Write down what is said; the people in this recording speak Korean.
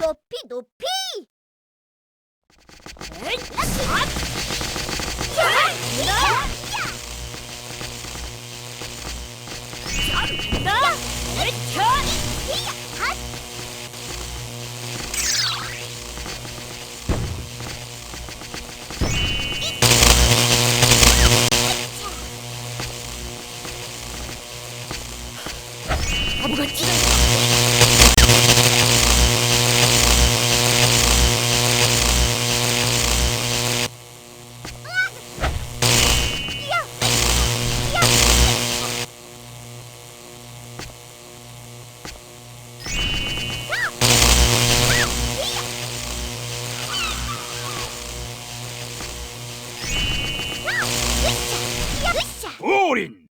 높이. 바보같이 降臨